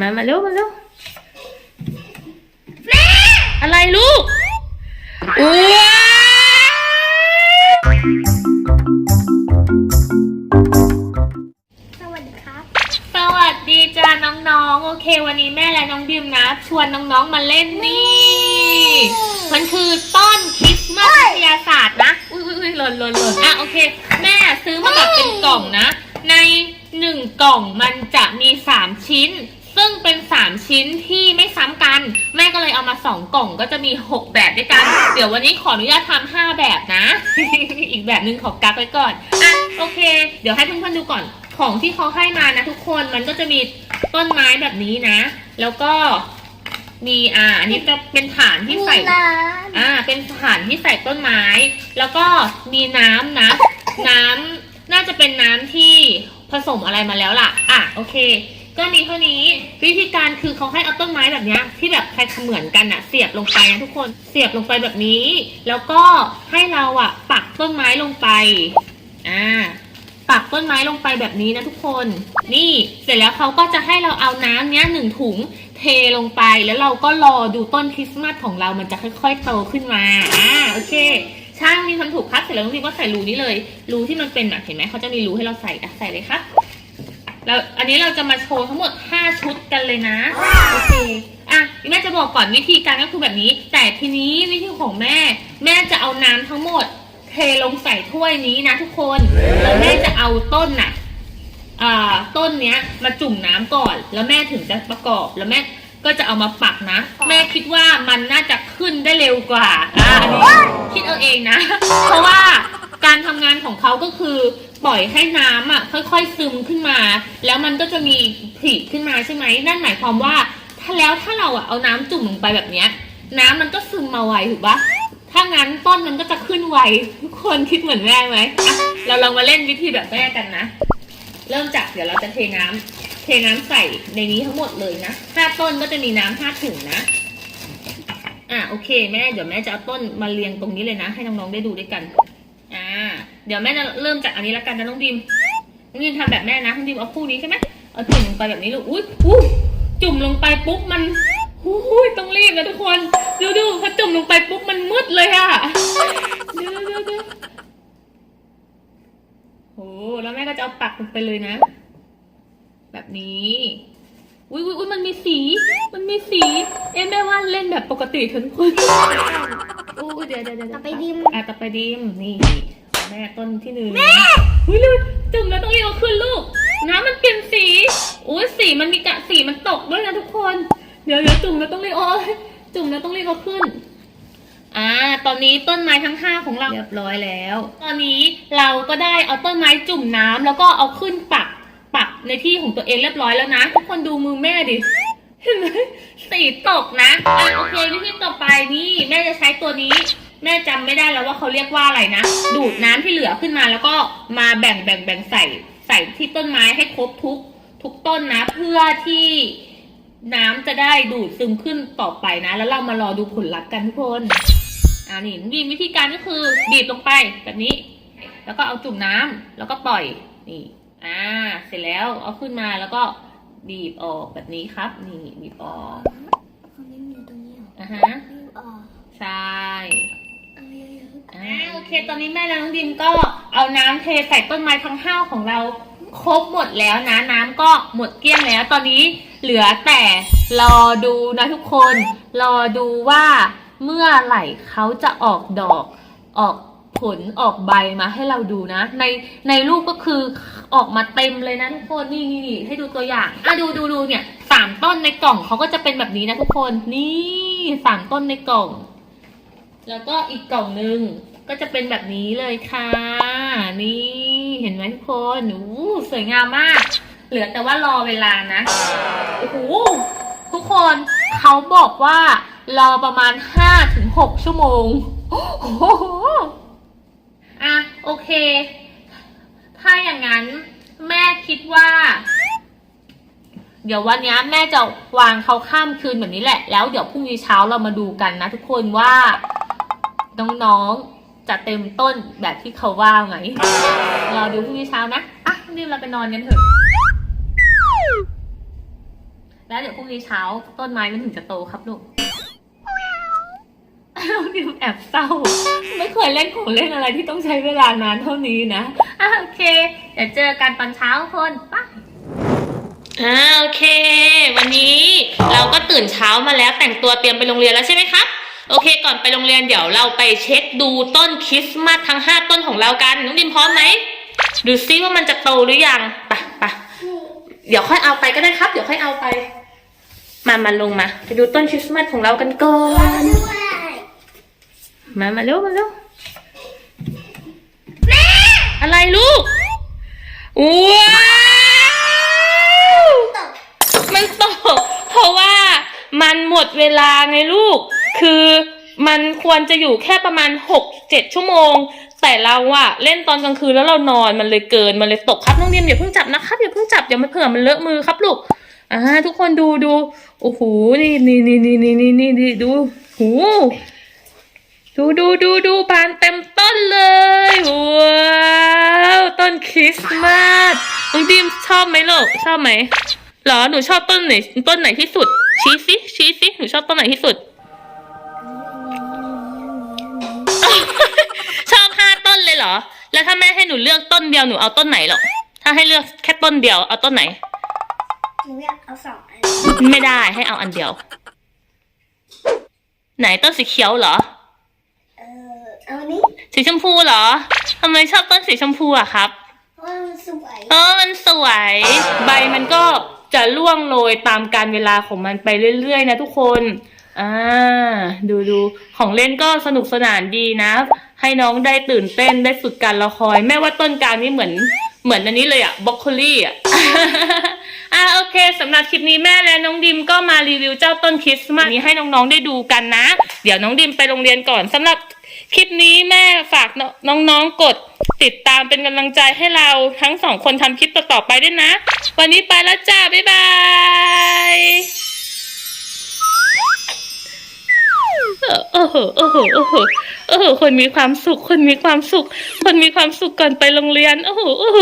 มา มาเร็ว มาเร็วอะไรลูกอ้วสวัสดีครับ สวัสดีจ้าน้องๆ โอเค วันนี้แม่และน้องดิมนะ ชวนน้องๆ มาเล่นนี่ มันคือต้นคริสต์มาสวิทยาศาสตร์นะ อุ้ยอุ้ยอุ้ยหล่นหล่นหล่นอะโอเค แม่ซื้อมาแบบเป็นกล่องนะ ในหนึ่งกล่องมันจะมีสามชิ้น ซึ่งเป็นสามชิ้นที่ไม่ซ้ำกัน แม่ก็เลยเอามาสองกล่องก็จะมีหกแบบด้วยกัน เดี๋ยววันนี้ขออนุญาตทำห้าแบบนะ อีกแบบหนึ่งขอกักไว้ก่อนอะโอเค เดี๋ยวให้เพื่อนๆดูก่อนของที่เขาให้มานะทุกคนมันก็จะมีต้นไม้แบบนี้นะ แล้วก็มีอ่า อันนี้จะเป็นฐานที่ใส่น้อ่า เป็นฐานที่ใส่ต้นไม้ แล้วก็มีน้ำนะ น้ำน่าจะเป็นน้ำที่ผสมอะไรมาแล้วล่ะ อะ โอเค ก็มีเท่านี้วิธีการคือเขาให้เอาต้นไม้แบบนี้ที่แบบคล้ายเหมือนกันอะเสียบลงไปนะทุกคนเสียบลงไปแบบนี้ แล้วก็ให้เราอะปักต้นไม้ลงไปอ่าปักต้นไม้ลงไปแบบนี้นะทุกคน นี่เสร็จแล้วเขาก็จะให้เราเอาน้ำเนี้ยหนึ่งถุงเทลงไปแล้วเราก็รอดูต้นคริสต์มาสของเรามันจะค่อย ๆ โตขึ้นมาอ่าโอเค ช่างมีทำถูกครับเสร็จแล้วน้องพิมก็ใส่รูนี้เลยรูที่มันเป็นแบบเห็นไหมเขาจะมีรูให้เราใส่อะใส่เลยครับ แล้วอันนี้เราจะมาโชว์ทั้งหมด 5 ชุดกันเลยนะ โอเค อะแม่จะบอกก่อนวิธีการก็คือแบบนี้ แต่ทีนี้วิธีของแม่ แม่จะเอาน้ำทั้งหมด เทลงใส่ถ้วยนี้นะทุกคนแล้วแม่จะเอาต้นน่ะอ่าต้นเนี้ยมาจุ่มน้ำก่อน แล้วแม่ถึงจะประกอบแล้วแม่ก็จะเอามาปักนะ แม่คิดว่ามันน่าจะขึ้นได้เร็วกว่าอ่าอันนี้คิดเอาเองนะ เพราะว่า การทำงานของเขาก็คือปล่อยให้น้ำอะค่อยๆซึมขึ้นมา แล้วมันก็จะมีผลิขึ้นมาใช่ไหมนั่นหมายความว่าถ้าแล้วถ้าเราอะเอาน้ำจุ่มลงไปแบบเนี้ย น้ำมันก็ซึมมาไวถูกปะถ้างั้นต้นมันก็จะขึ้นไวทุกคนคิดเหมือนแม่ไหมอะเราลองมาเล่นวิธีแบบแม่กันนะ เริ่มจากเดี๋ยวเราจะเทน้ำเทน้ำใส่ในนี้ทั้งหมดเลยนะห้าต้นก็จะมีน้ำห้าถุงนะ อะโอเคแม่เดี๋ยวแม่จะเอาต้นมาเรียงตรงนี้เลยนะ ให้น้องๆได้ดูด้วยกัน เดี๋ยวแม่จะเริ่มจากอันนี้ละกันนะน้องดิมน้องดิมทำแบบแม่นะน้องดิมเอาคู่นี้ใช่ไหมเอาจุ่มลงไปแบบนี้ลูกอุ้ยอู้จุ่มลงไปปุ๊บมันอุ้ยต้องรีบนะทุกคน ดูดูพอจุ่มลงไปปุ๊บมันมืดเลยอะเดี๋ยวเดี๋ยวเดี๋ยวโอ้แล้วแม่ก็จะเอาปักลงไปเลยนะ แบบนี้อุ้ยอุ้ยอุ้ยมันมีสี มันมีสี เอ๊ะแม่ว่าเล่นแบบปกติเถอะทุกคนอู้เดี๋ยวเดี๋ยวเดี๋ยวต่อไปดิมอะต่อไปดิมนี่ แม่ต้นที่หนึ่งแม่อุ้ยลูกจุ่มแล้วต้องรีบเอาขึ้นลูก น้ำมันเปลี่ยนสีอุ้ยสีมันมีกะสีมันตกด้วยนะทุกคน เดี๋ยวเดี๋ยวจุ่มแล้วต้องรีบโอ้ยจุ่มแล้วต้องรีบเอาขึ้น อ่า ตอนนี้ต้นไม้ทั้งห้าของเราเรียบร้อยแล้ว ตอนนี้เราก็ได้เอาต้นไม้จุ่มน้ำแล้วก็เอาขึ้นปักปักในที่ของตัวเองเรียบร้อยแล้วนะ ทุกคนดูมือแม่ดิเห็นไหมสีตกนะอะโอเควิธีต่อไปนี่แม่จะใช้ตัวนี้ แม่จำไม่ได้แล้วว่าเขาเรียกว่าอะไรนะ ดูดน้ำที่เหลือขึ้นมาแล้วก็มาแบ่งแบ่งแบ่งใส่ใส่ที่ต้นไม้ให้ครบทุกทุกต้นนะ เพื่อที่น้ำจะได้ดูดซึมขึ้นต่อไปนะ แล้วเรามารอดูผลลัพธ์กันทุกคนอ่านี่วิวิธีการก็คือบีบลงไปแบบนี้ แล้วก็เอาจุ่มน้ำแล้วก็ปล่อยนี่อ่าเสร็จแล้วเอาขึ้นมาแล้วก็บีบออกแบบนี้ครับ นี่บีบออกเขาไม่มีตรงนี้หรออ่าฮะไม่ออกใช่เอ่าโอเค ตอนนี้แม่และน้องดิมก็เอาน้ำเทใส่ต้นไม้ทั้งห้าของเราครบหมดแล้วนะน้ำก็หมดเกลี้ยงแล้ว ตอนนี้เหลือแต่รอดูนะทุกคน รอดูว่าเมื่อไหร่เขาจะออกดอกออกผลออกใบมาให้เราดูนะ ในในรูปก็คือออกมาเต็มเลยนะทุกคนนี่นี่นี่ให้ดูตัวอย่างอะดูดูดูเนี่ยสามต้นในกล่องเขาก็จะเป็นแบบนี้นะทุกคนนี่สามต้นในกล่อง แล้วก็อีกกล่องหนึ่งก็จะเป็นแบบนี้เลยค่ะ นี่เห็นไหมทุกคนอู้สวยงามมาก เหลือแต่ว่ารอเวลานะโอ้โหทุกคนเขาบอกว่ารอประมาณ5ถึง6ชั่วโมงโอ้โหอะโอเค ถ้าอย่างนั้นแม่คิดว่า เดี๋ยววันนี้แม่จะวางเขาข้ามคืนแบบนี้แหละ แล้วเดี๋ยวพรุ่งนี้เช้าเรามาดูกันนะทุกคนว่า น้องๆ จะเต็มต้นแบบที่เขาว่าไหมรอดูพรุ่งนี้เช้านะ อะรีบเราไปนอนกันเถอะ แล้วเดี๋ยวพรุ่งนี้เช้าต้นไม้มันถึงจะโตครับลูกนิมแอบเศร้า ไม่เคยเล่นของเล่นอะไรที่ต้องใช้เวลานานเท่านี้นะอะโอเค เดี๋ยวเจอกันตอนเช้าคนป้าอ่าโอเค วันนี้เราก็ตื่นเช้ามาแล้วแต่งตัวเตรียมไปโรงเรียนแล้วใช่ไหมครับ โอเคก่อนไปโรงเรียนเดี๋ยวเราไปเช็คดูต้นคริสต์มาสทั้ง 5 ต้นของเรากันน้องดิมพร้อมไหมดูซิว่ามันจะโตหรือยังไปไปเดี๋ยวค่อยเอาไปก็ได้ครับ เดี๋ยวค่อยเอาไป มามาลงมา ไปดูต้นคริสต์มาสของเรากันก่อนมามาเร็วมาเร็วอะไรลูกว้าวมันตกเพราะว่ามันหมดเวลาไงลูก คือมันควรจะอยู่แค่ประมาณหกเจ็ดชั่วโมง แต่เราอะเล่นตอนกลางคืนแล้วเรานอนมันเลยเกินมันเลยตกครับน้องเดียมอย่าเพิ่งจับนะครับอย่าเพิ่งจับอย่ามาเผื่อมันเลอะมือครับลูกอ่าทุกคนดูดูโอ้โหนี่นี่นี่นี่นี่นี่นี่นี่ดูหูดูดูดูดูบานเต็มต้นเลยว้าวต้นคริสต์มาสน้องดิมชอบไหมลูกชอบไหมหรอหนูชอบต้นไหนต้นไหนที่สุดชี้สิชี้สิหนูชอบต้นไหนที่สุด แล้วถ้าแม่ให้หนูเลือกต้นเดียวหนูเอาต้นไหนหรอถ้าให้เลือกแค่ต้นเดียวเอาต้นไหน หนูอยากเอาสองอันไม่ได้ให้เอาอันเดียว ไหนต้นสีเขียวเหรอ เออเอาอันนี้สีชมพูเหรอทำไมชอบต้นสีชมพูอะครับ เพราะว่ามันสวยเออมันสวย ใบมันก็จะร่วงโรยตามการเวลาของมันไปเรื่อยๆนะทุกคน อ่า ดูดูของเล่นก็สนุกสนานดีนะ ให้น้องได้ตื่นเต้นได้ฝึกการละคอยแม่ว่าต้นกลางนี่เหมือน เหมือนอันนี้เลยอะบล็อกโคลี่อะอ่าโอเคสำหรับคลิปนี้แม่และน้องดิมก็มารีวิวเจ้าต้นคริสต์มาสนี้ให้น้องๆได้ดูกันนะ เดี๋ยวน้องดิมไปโรงเรียนก่อนสำหรับคลิปนี้แม่ฝากน้องๆกดติดตามเป็นกำลังใจให้เราทั้งสองคนทำคลิปต่อๆไปด้วยนะ วันนี้ไปแล้วจ้า บ๊ายบาย โอ้โหโอ้โหโอ้โหโอ้โหคนมีความสุข คนมีความสุข คนมีความสุขก่อนไปโรงเรียน โอ้โหโอ้โห